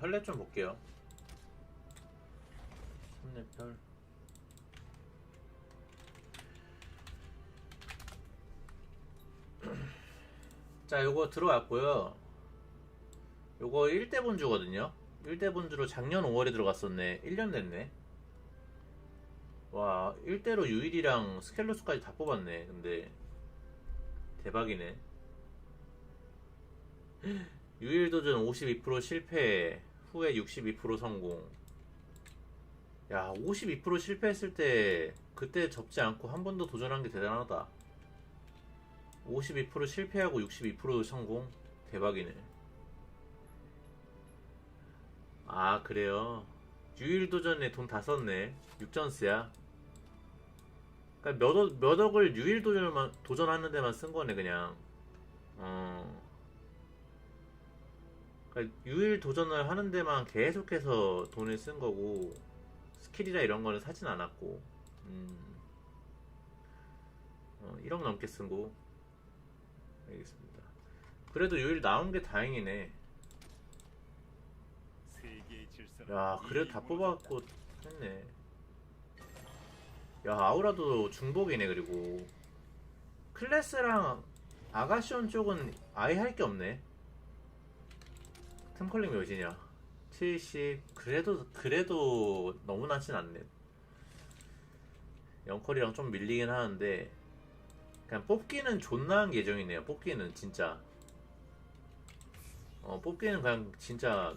혈렙 좀 볼게요. 3렙 혈. 자, 요거 들어왔고요. 요거 1대 본주거든요. 1대 본주로 작년 5월에 들어갔었네. 1년 됐네. 와, 1대로 유일이랑 스켈로스까지 다 뽑았네. 근데 대박이네. 유일 도전 52% 실패, 후에 62% 성공. 야, 52% 실패했을 때 그때 접지 않고 한 번 더 도전한 게 대단하다. 52% 실패하고 62% 성공? 대박이네. 아, 그래요. 유일 도전에 돈 다 썼네. 6전스야. 그러니까 몇, 억, 몇 억을 유일 도전만, 도전하는 데만 쓴 거네, 그냥. 그러니까 유일 도전을 하는 데만 계속해서 돈을 쓴 거고, 스킬이라 이런 거는 사진 않았고, 음. 어, 1억 넘게 쓴 거. 알겠습니다. 그래도 유일 나온 게 다행이네. 야, 그래도 다이 뽑아갖고 했네. 야, 아우라도 중복이네, 그리고. 클래스랑 아가시온 쪽은 아예 할 게 없네. 템컬링 몇이냐? 70. 그래도, 그래도 너무 낮진 않네. 영컬이랑 좀 밀리긴 하는데, 그냥 뽑기는 존나한 계정이네요. 뽑기는 진짜. 어, 뽑기는 그냥 진짜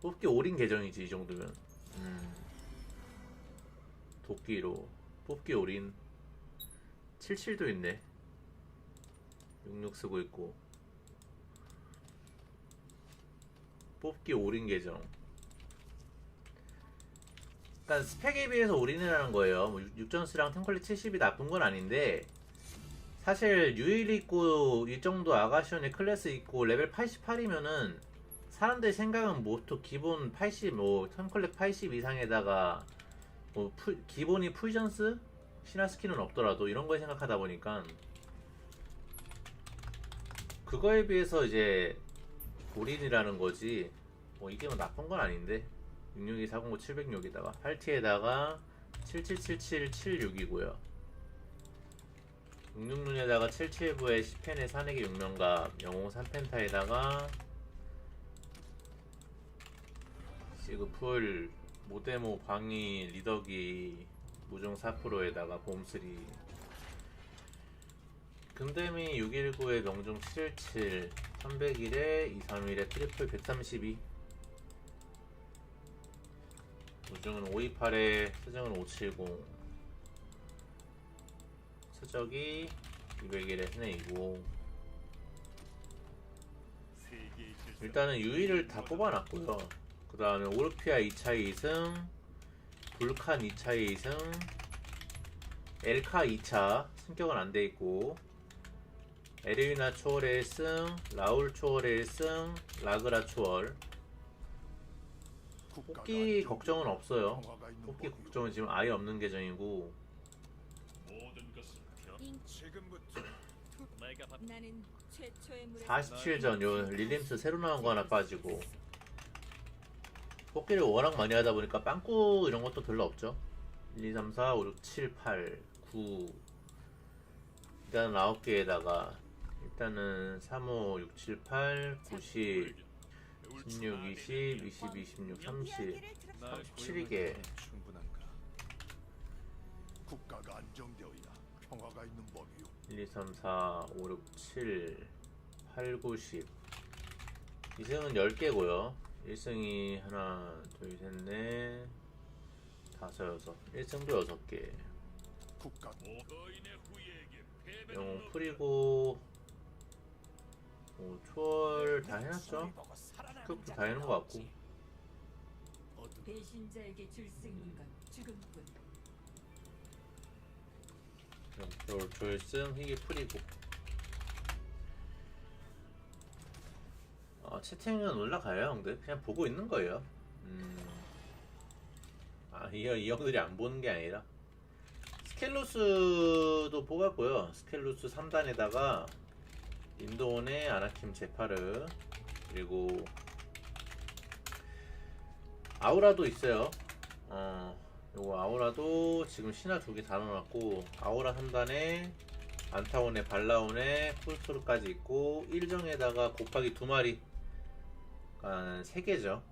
뽑기 올인 계정이지 이 정도면 음. 도끼로 뽑기 올인 77도 있네 66 쓰고 있고 뽑기 올인 계정. 그러니까 스펙에 비해서 올인이라는 거예요. 뭐 6전스랑 템컬리 70이 나쁜 건 아닌데 사실 유일 있고 이 정도 아가시온의 클래스 있고 레벨 88이면은 사람들 생각은 뭐또 기본 80, 뭐 템컬렉 80 이상에다가 뭐 푸- 기본이 풀전스? 신화 스킬은 없더라도 이런 걸 생각하다 보니까 그거에 비해서 이제 올인이라는 거지. 뭐 이게 뭐 나쁜 건 아닌데. 662 409 706에다가 8T에다가 777776이고요. 66눈에다가 77부에 10펜에 산액의 6명과 영웅 3펜타에다가 시그풀 모데모 광희 리더기 무중 4%에다가 봄3 근데미 619에 명중 717 301에 231에 트리플 132 무중은 528에 수정은 570 수적이 201에 스네이고. 세계의 질서는 일단은 유이를 다 뽑아놨고요. 그 다음에 오르피아 2차 2승, 불칸 2차 2승, 엘카 2차 승격은 안 돼 있고, 에르위나 초월의 1승, 라울 초월의 1승, 라그라 초월. 뽑기 걱정은 없어요. 뽑기 걱정은 지금 아예 없는 계정이고, 모든 것은 변 잉. 지금부터 내가 밥 나는 최초의 물에 47전 요 릴림스 새로 나온 거 하나 빠지고, 뽑기를 워낙 많이 하다 보니까 빵꾸 이런 것도 별로 없죠. 1, 2, 3, 4, 5, 6, 7, 8, 9 일단은 9개에다가 일단은 3, 5, 6, 7, 8, 90, 16, 20, 20, 26, 30 37이게. 충분한가? 국가가 안정되어야 평화가 있는 법이요. 1, 2, 3, 4, 5, 6, 7, 8, 9, 10 2승은 10개고요. 1승이 하나, 둘, 셋, 넷 다섯, 여섯. 1승도 6개. 국가 영웅 풀이고 뭐 초월 다 해놨죠? 스크도 다 해놓은 것 같고 배신자에게 줄승인 건 죽음뿐. 졸, 졸승 희귀 풀이고 어, 채팅은 올라가요 형들 그냥 보고 있는 거예요 음. 아 이 이 형들이 안 보는 게 아니라 스켈루스도 뽑았고요 스켈루스 3단에다가 인도온의 아나킴 제파르 그리고 아우라도 있어요. 어, 요거 아우라도 지금 신화 두 개 다 넣어놨고 아우라 3단에 안타온에 발라온에 폴스토르까지 있고 1정에다가 곱하기 두 마리 그러니까 세 개죠.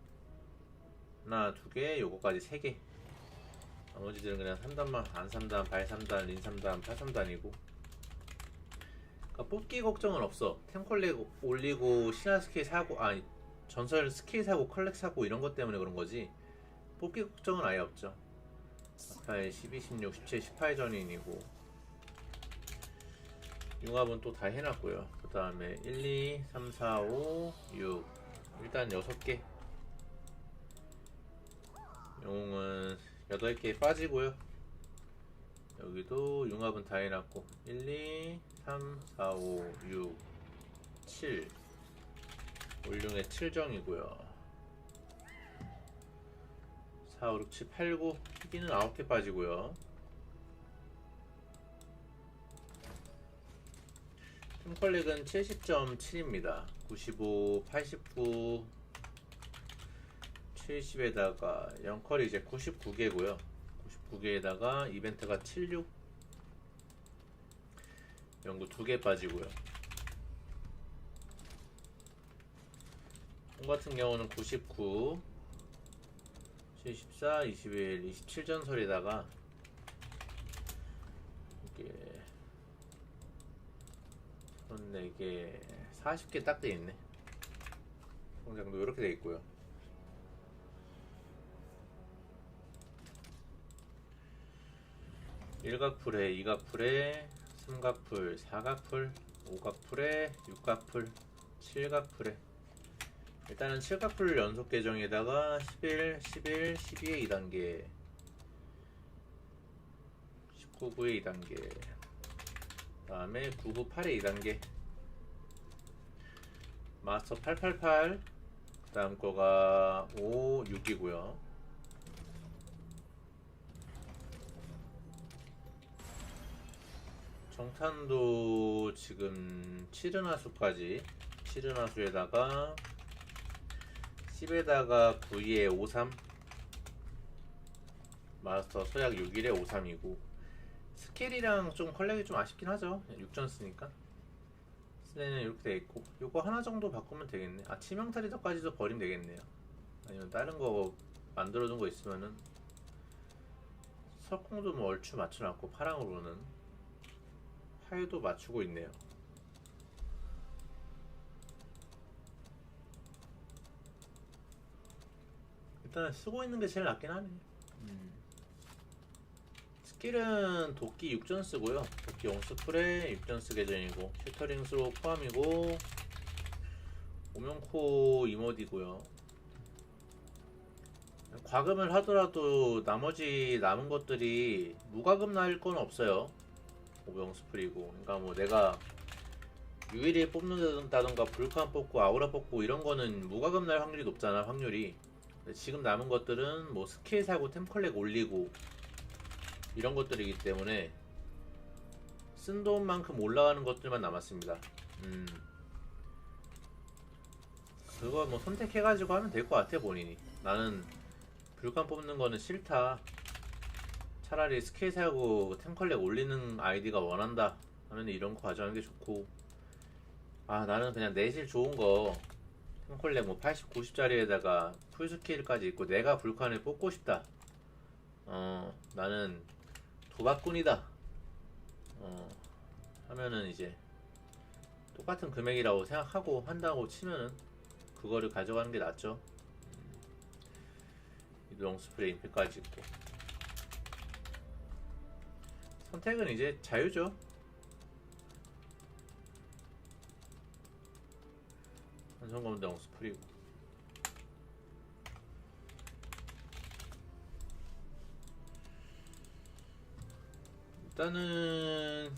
하나, 두 개, 요거까지 세 개. 나머지들은 그냥 3단만 안 3단, 발 3단, 린 3단, 8 3단이고. 그러니까 뽑기 걱정은 없어. 템콜렉 올리고 신화 스킬 사고 아니 전설 스킬 사고 컬렉 사고 이런 것 때문에 그런 거지. 뽑기 걱정은 아예 없죠. 8, 12, 16, 17, 18 전인이고 융합은 또 다 해놨고요. 그 다음에 1, 2, 3, 4, 5, 6 일단 6개 영웅은 8개 빠지고요. 여기도 융합은 다 해놨고 1, 2, 3, 4, 5, 6, 7 올룡의 7정이고요. 4, 5, 6, 7, 8, 9 희귀는 9개 빠지고요. 템컬렉은 70.7입니다. 95, 89 70에다가 영컬이 이제 99개고요. 99개에다가 이벤트가 76 연구 2개 빠지고요. 홈 같은 경우는 99 74, 21, 27전설에다가 이게 34개 40개 딱 돼 있네. 성장도 이렇게 돼 있고요. 일각풀에 이각풀에 삼각풀 사각풀 오각풀에 육각풀 칠각풀에. 일단은 칠각풀 연속 계정에다가 11, 11, 12의 2단계 19구의 2단계 그 다음에 998의 2단계. 마스터 888 그 다음 거가 5, 6이고요 정탄도 지금 7은하수까지 7은하수에다가 10에다가 9에 53 마스터 서약 6일에 53이고 스킬이랑 좀 컬렉이 좀 아쉽긴 하죠. 6전 쓰니까. 스네는 이렇게 돼 있고 요거 하나 정도 바꾸면 되겠네. 아 치명타 리더까지도 버리면 되겠네요. 아니면 다른 거 만들어둔 거 있으면은 석공도 뭐 얼추 맞춰놨고 파랑으로는 하유도 맞추고 있네요 일단 쓰고 있는 게 제일 낫긴 하네. 음. 스킬은 도끼 6전 쓰고요. 도끼 온스풀에 6전 쓰게 전이고 슈터링 스로 포함이고 오명코 이모디고요. 과금을 하더라도 나머지 남은 것들이 무과금 날 건 없어요. 오병스풀이고 그러니까 뭐 내가 유일히 뽑는다던가 불칸 뽑고 아우라 뽑고 이런 거는 무과금 날 확률이 높잖아 확률이 지금 남은 것들은 뭐 스킬 사고 템컬렉 올리고 이런 것들이기 때문에 쓴 돈만큼 올라가는 것들만 남았습니다. 음. 그거 뭐 선택해가지고 하면 될 것 같아 본인이. 나는 불칸 뽑는 거는 싫다. 차라리 스킬 사고 템컬렉 올리는 아이디가 원한다. 하면 이런 거 가져가는 게 좋고. 아 나는 그냥 내실 좋은 거 템컬렉 뭐 80, 90짜리에다가 풀스킬까지 있고 내가 불칸을 뽑고 싶다. 어, 나는 도박꾼이다. 어, 하면은 이제 똑같은 금액이라고 생각하고 한다고 치면은 그거를 가져가는 게 낫죠. 음, 롱스프레이 임팩까지 있고. 선택은 이제 자유죠. 한성검 롱스프리고. 일단은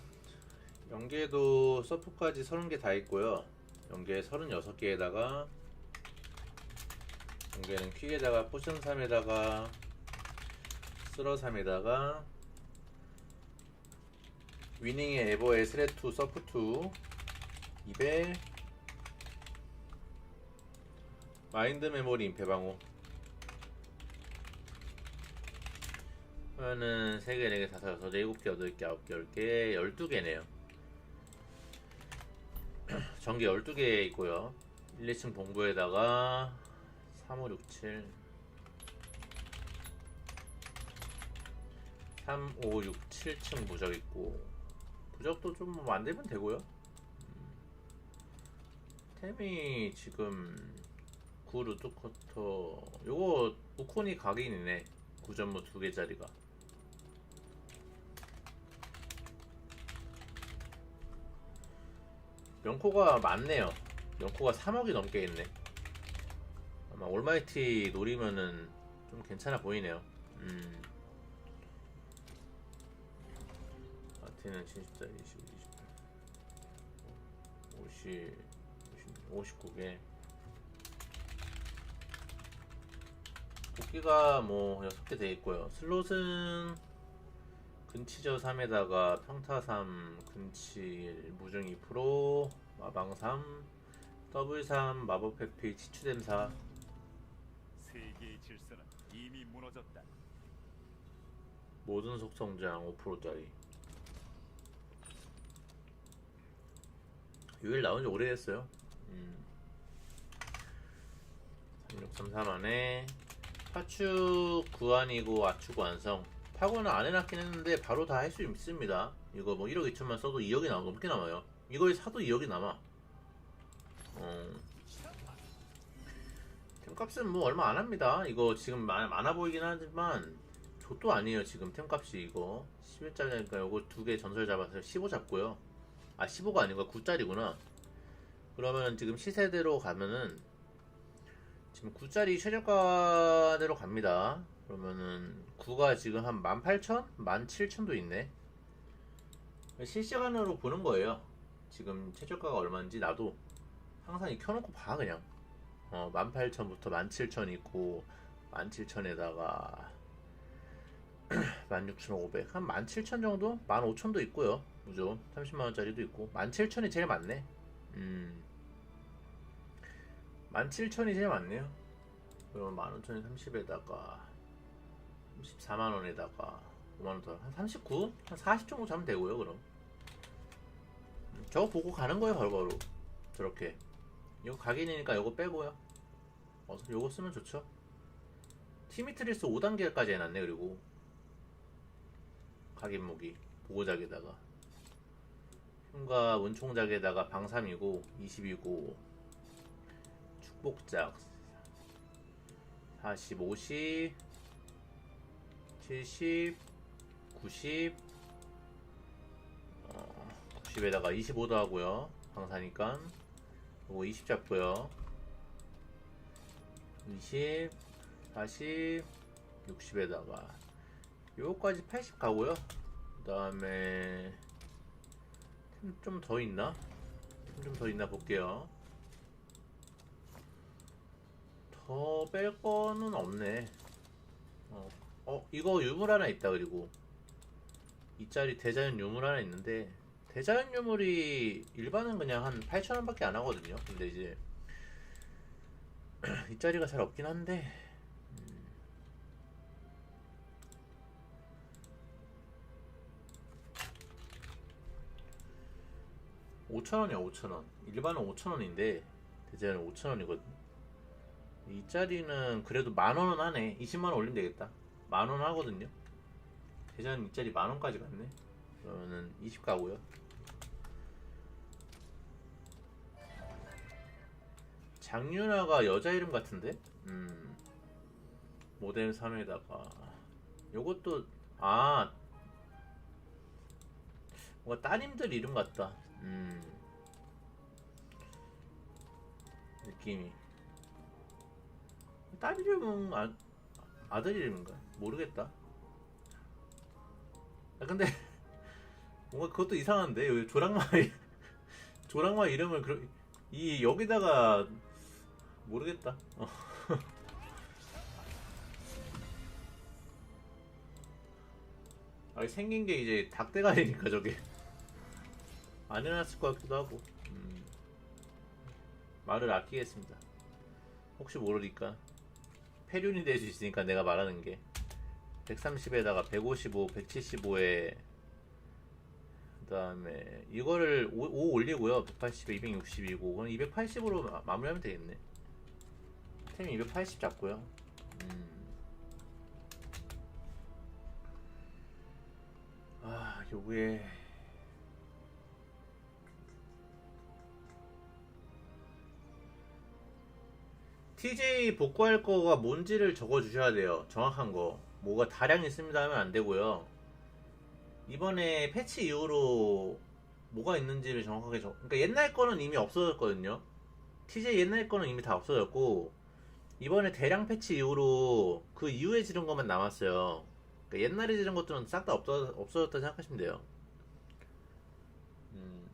연계도 서프까지 30개 다 있고요. 연계 36개에다가 연계는 퀵에다가 포션 3에다가 쓸어 3에다가 위닝의 에버의 스레2 서프2 200 마인드 메모리 임페 방어. 그러면은 3개, 4개, 5개, 6개, 7개, 9개, 10개, 12개네요. 전기 12개 있고요. 1, 2층 동부에다가 3, 5, 6, 7 3, 5, 6, 7층 부적 있고 부적도 좀 만들면 되고요. 음. 템이 지금 9 루트커터 요거 우코니 각인이네 9전무 2개짜리가 명코가 많네요 명코가 3억이 넘게 있네 아마 올마이티 노리면은 좀 괜찮아 보이네요 음. 아티는 70짜리 25, 28 50 59개 도끼가 뭐 6개 돼 있고요. 슬롯은 근치저 3에다가 평타 3, 근치 무중 2%, 마방 3, 더블 3, 마법 회피, 치추댐 4. 세계의 질서는 이미 무너졌다. 모든 속성장 5%짜리. 유일 나온 지 오래됐어요. 음. 3633안에 파축 구안이고 아축 완성. 파고는 안 해놨긴 했는데 바로 다 할 수 있습니다. 이거 뭐 1억 2천만 써도 2억이 나 넘게 남아요. 이거에 사도 2억이 남아. 어. 템값은 뭐 얼마 안 합니다. 이거 지금 많, 많아 보이긴 하지만 좆도 아니에요 지금 템값이 이거 11짜리니까 요거 두 개 전설 잡아서 15 잡고요 아 15가 아니고 9짜리구나 그러면 지금 시세대로 가면은 지금 9짜리 최저가대로 갑니다 그러면은 9가 지금 한 18,000? 17,000도 있네 실시간으로 보는 거예요 지금 최저가가 얼마인지 나도 항상 이 켜놓고 봐 그냥 어 18,000부터 17,000 있고 17,000에다가 16,500. 한 17,000 정도? 15,000도 있고요. 무조 30만원짜리도 있고. 17,000이 제일 많네. 음. 17,000이 제일 많네요. 그러면 15,000이 30에다가 34만원에다가 5만원 더. 한 39? 한 40 정도 잡으면 되고요, 그럼. 음, 저거 보고 가는 거예요, 바로 바로. 저렇게. 이거 각인이니까 이거 빼고요. 어, 요거 쓰면 좋죠. 티미트리스 5단계까지 해놨네, 그리고. 각인무기 보고작에다가 흉가 원총작에다가 방삼이고 20이고 축복작 40, 50 70 90 어, 90에다가 25도 하고요. 방사니까. 요거 20 잡고요. 20 40 60에다가 요거까지 80 가고요. 그 다음에 좀 더 있나? 좀 더 있나 볼게요. 더 뺄 거는 없네. 어, 어, 이거 유물 하나 있다 그리고 이 짜리 대자연 유물 하나 있는데 대자연 유물이 일반은 그냥 한 8,000원 밖에 안 하거든요. 근데 이제 이 짜리가 잘 없긴 한데 5,000원이야 5,000원. 일반은 5,000원인데 대자연은 5,000원이거든. 이 짜리는 그래도 만원은 하네. 20만원 올리면 되겠다. 만원 하거든요. 대자연 이 짜리 만원까지 갔네. 그러면은 20 가고요. 장윤아가 여자 이름 같은데? 음. 모델 3에다가. 요것도 아. 뭔가 따님들 이름 같다 음. 느낌이. 딸 이름은 아, 아들 이름인가? 모르겠다. 아 근데 뭔가 그것도 이상한데? 여기 조랑마 이- 조랑마 이름을 그러, 이 여기다가 모르겠다. 어. 아 생긴 게 이제 닭대가리니까 저게 안 해놨을 것 같기도 하고 음, 말을 아끼겠습니다 혹시 모르니까 폐륜이 될 수 있으니까 내가 말하는 게 130에다가 155, 175에 그 다음에 이거를 5, 5 올리고요. 180에 260이고 그건 280으로 마 무리하면 되겠네. 템280 잡고요. 음. 아, 요게 TJ 복구할 거가 뭔지를 적어 주셔야 돼요. 정확한 거. 뭐가 다량 있습니다 하면 안 되고요. 이번에 패치 이후로 뭐가 있는지를 정확하게 적. 그러니까 옛날 거는 이미 없어졌거든요. TJ 옛날 거는 이미 다 없어졌고 이번에 대량 패치 이후로 그 이후에 지른 것만 남았어요. 그러니까 옛날에 지른 것들은 싹 다 없어 없어졌다 생각하시면 돼요. 음.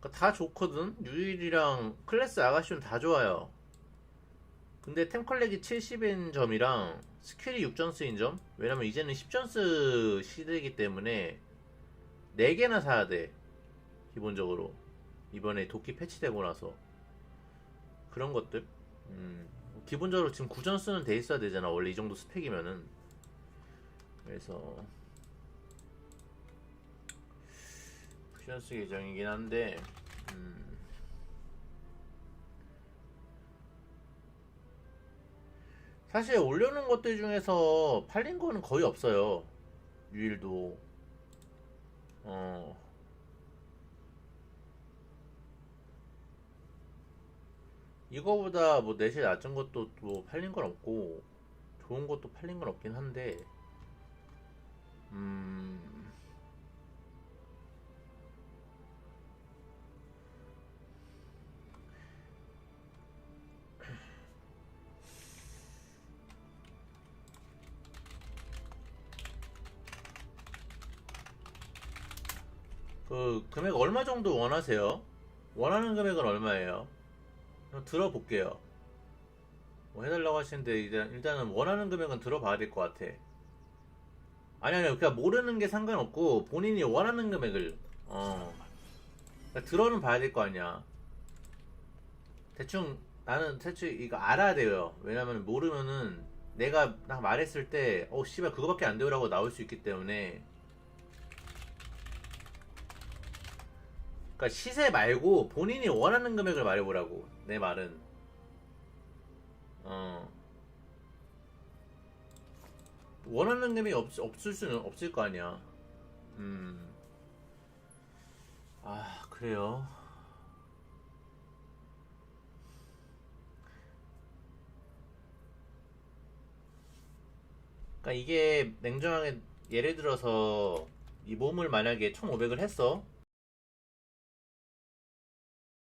그러니까 다 좋거든. 유일이랑 클래스 아가씨는 다 좋아요. 근데 템컬렉이 70인 점이랑 스킬이 6전스인 점? 왜냐면 이제는 10전스 시대이기 때문에 4개나 사야 돼. 기본적으로. 이번에 도끼 패치되고 나서. 그런 것들. 음, 기본적으로 지금 9전스는 돼 있어야 되잖아. 원래 이 정도 스펙이면은. 그래서. 9전스 계정이긴 한데, 음, 사실 올려놓은 것들 중에서 팔린 거는 거의 없어요. 유일도. 어. 이거보다 뭐 넷이 낮은 것도 뭐 팔린 건 없고, 좋은 것도 팔린 건 없긴 한데, 음. 그 금액 얼마 정도 원하세요? 원하는 금액은 얼마예요? 들어볼게요. 뭐 해달라고 하시는데 일단, 일단은 원하는 금액은 들어봐야 될 것 같아. 아니 아니 그냥 모르는 게 상관없고 본인이 원하는 금액을 어 그러니까 들어는 봐야 될 거 아니야. 대충 나는 대충 이거 알아야 돼요. 왜냐면 모르면은 내가 딱 말했을 때 어 씨발 그거밖에 안 되라고 나올 수 있기 때문에 그러니까 시세 말고 본인이 원하는 금액을 말해보라고 내 말은. 어. 원하는 금액이 없, 없을 수는 없을 거 아니야. 음아 그래요? 그러니까 이게 냉정하게 예를 들어서 이 몸을 만약에 1500을 했어